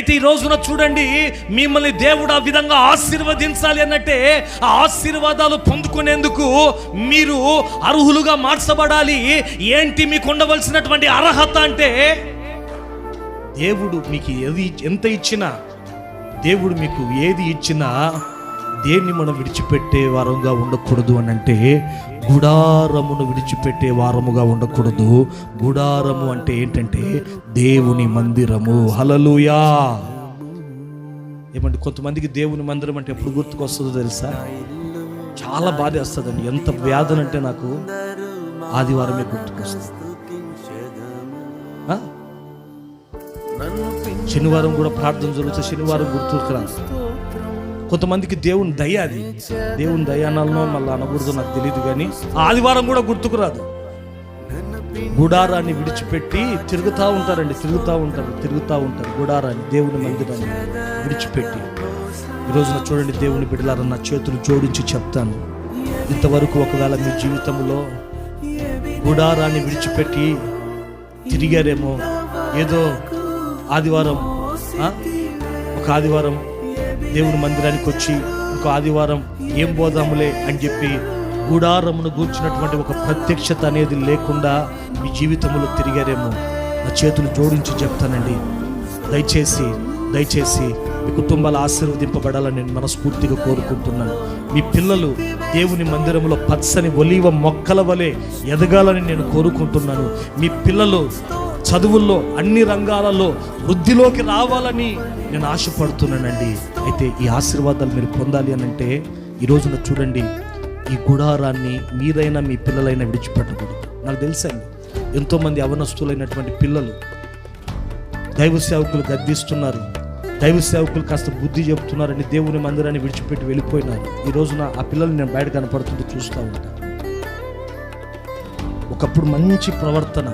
అయితే ఈ రోజున చూడండి మిమ్మల్ని దేవుడు ఆ విధంగా ఆశీర్వదించాలి అన్నట్టే ఆ ఆశీర్వాదాలు పొందుకునేందుకు మీరు అర్హులుగా మార్చబడాలి. ఏంటి మీకు ఉండవలసినటువంటి అర్హత అంటే దేవుడు మీకు ఏది ఎంత ఇచ్చినా దేవుడు మీకు ఏది ఇచ్చినా దేన్ని మనం విడిచిపెట్టే వారంగా ఉండకూడదు అని అంటే గుడారమును విడిచిపెట్టే వారముగా ఉండకూడదు. గుడారము అంటే ఏంటంటే దేవుని మందిరము. హలలుయా ఏమంటే కొంతమందికి దేవుని మందిరం అంటే ఎప్పుడు గుర్తుకొస్తుందో తెలుసా? చాలా బాధ వేస్తుందండి. ఎంత వ్యాధన అంటే నాకు ఆదివారమే గుర్తుకొస్తుంది? శనివారం కూడా ప్రార్థన జరుగుతుంది. శనివారం గుర్తుకు రాదు కొంతమందికి దేవుని దయ అది. దేవుని దయ అనాలనో మళ్ళీ అనకూడదు నాకు తెలియదు కానీ ఆదివారం కూడా గుర్తుకు రాదు. గుడారాన్ని విడిచిపెట్టి తిరుగుతూ ఉంటారండి తిరుగుతూ ఉంటారు తిరుగుతూ ఉంటారు. గుడారాన్ని దేవుని మందిరాన్ని విడిచిపెట్టి. ఈ రోజున చూడండి దేవుని బిడ్డలారా నా చేతులు జోడించి చెప్తాను. ఇంతవరకు ఒకవేళ మీ జీవితంలో గుడారాన్ని విడిచిపెట్టి తిరిగారేమో ఏదో ఆదివారం ఒక ఆదివారం దేవుని మందిరానికి వచ్చి ఒక ఆదివారం ఏం పోదాములే అని చెప్పి గుడారమును గూర్చినటువంటి ఒక ప్రత్యక్షత అనేది లేకుండా మీ జీవితంలో తిరిగారేమో. నా చేతులు జోడించి చెప్తానండి. దయచేసి దయచేసి మీ కుటుంబాలు ఆశీర్వదింపబడాలని నేను మనస్ఫూర్తిగా కోరుకుంటున్నాను. మీ పిల్లలు దేవుని మందిరంలో పచ్చని ఒలీవ మొక్కల వలె ఎదగాలని నేను కోరుకుంటున్నాను. మీ పిల్లలు చదువుల్లో అన్ని రంగాలలో వృద్ధిలోకి రావాలని నేను ఆశపడుతున్నానండి. అయితే ఈ ఆశీర్వాదాలు మీరు పొందాలి అని అంటే ఈ రోజున చూడండి ఈ గుడారాన్ని మీరైనా మీ పిల్లలైనా విడిచిపెట్టకూడదు. నాకు తెలుసండి ఎంతోమంది అవనస్తులైనటువంటి పిల్లలు దైవ సేవకులు గద్దిస్తున్నారు. దైవ సేవకులు కాస్త బుద్ధి చెబుతున్నారని దేవుని మందిరాన్ని విడిచిపెట్టి వెళ్ళిపోయినారు. ఈ రోజున ఆ పిల్లల్ని నేను బయట కనపడుతుంటే చూస్తూ ఉంటాను ఒకప్పుడు మంచి ప్రవర్తన